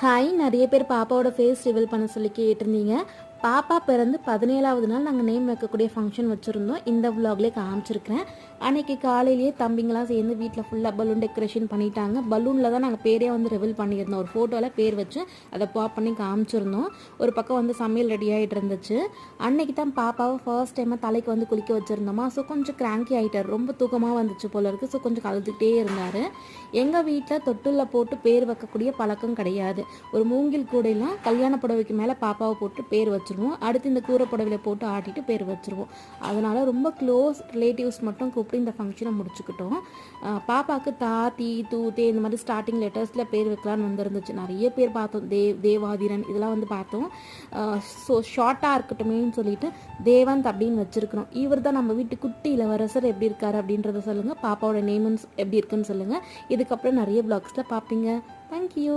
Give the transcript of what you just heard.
Hi நிறைய பேர் பாப்பாவோட ஃபேஸ் ரிவீல் பண்ண சொல்லி கேட்டிருந்தீங்க. பாப்பா பிறந்து பதினேழாவது நாள் நாங்கள் நேம் வைக்கக்கூடிய ஃபங்க்ஷன் வச்சுருந்தோம். இந்த விலாக்லேயே காமிச்சிருக்கிறேன். அன்றைக்கி காலையிலேயே தம்பிங்களாம் சேர்ந்து வீட்டில் ஃபுல்லாக பலூன் டெக்கரேஷன் பண்ணிட்டாங்க. பலூனில் தான் நாங்கள் பேரே வந்து ரிவீல் பண்ணியிருந்தோம். ஒரு ஃபோட்டோவில் பேர் வச்சு அதை பாப் பண்ணி காமிச்சிருந்தோம். ஒரு பக்கம் வந்து சமையல் ரெடி ஆகிட்டு இருந்துச்சு. அன்னைக்கு தான் பாப்பாவை ஃபர்ஸ்ட் டைமாக தலைக்கு வந்து குளிக்க வச்சுருந்தோமா. ஸோ கொஞ்சம் கிராங்கி ஆகிட்டார் ரொம்ப தூக்கமாக வந்துச்சு போல இருக்குது ஸோ கொஞ்சம் கழுதுகிட்டே இருந்தார். எங்கள் வீட்டில் தொட்டில் போட்டு பேர் வைக்கக்கூடிய பழக்கம் கிடையாது. ஒரு மூங்கில் கூடையெல்லாம் கல்யாண புடவைக்கு மேலே பாப்பாவை போட்டு பேர் வச்சுருவோம். அடுத்து இந்த கூரை புடவையில் போட்டு ஆட்டிட்டு பேர் வச்சுருவோம். அதனால் ரொம்ப க்ளோஸ் ரிலேட்டிவ்ஸ் மட்டும் கூப்பிட்டு இந்த ஃபங்க்ஷனை முடிச்சுக்கிட்டோம். பாப்பாவுக்கு தா தீ தூ தே இந்த மாதிரி ஸ்டார்டிங் லெட்டர்ஸில் பேர் வைக்கலான்னு வந்துருந்துச்சு. நிறைய பேர் பார்த்தோம். தேவ் தேவாதிரன் இதெல்லாம் வந்து பார்த்தோம். ஸோ ஷார்ட்டாக இருக்கட்டுமேன்னு சொல்லிட்டு தேவந்த் அப்படின்னு வச்சுருக்கிறோம். இவர் தான் நம்ம வீட்டு குட்டி இளவரசர் எப்படி இருக்காரு அப்படின்றத சொல்லுங்கள் பாப்பாவோட நேம்ஸ் எப்படி இருக்குன்னு சொல்லுங்கள் இதுக்கப்புறம் நிறைய பிளாக்ஸில் பார்ப்பீங்க. தேங்க்யூ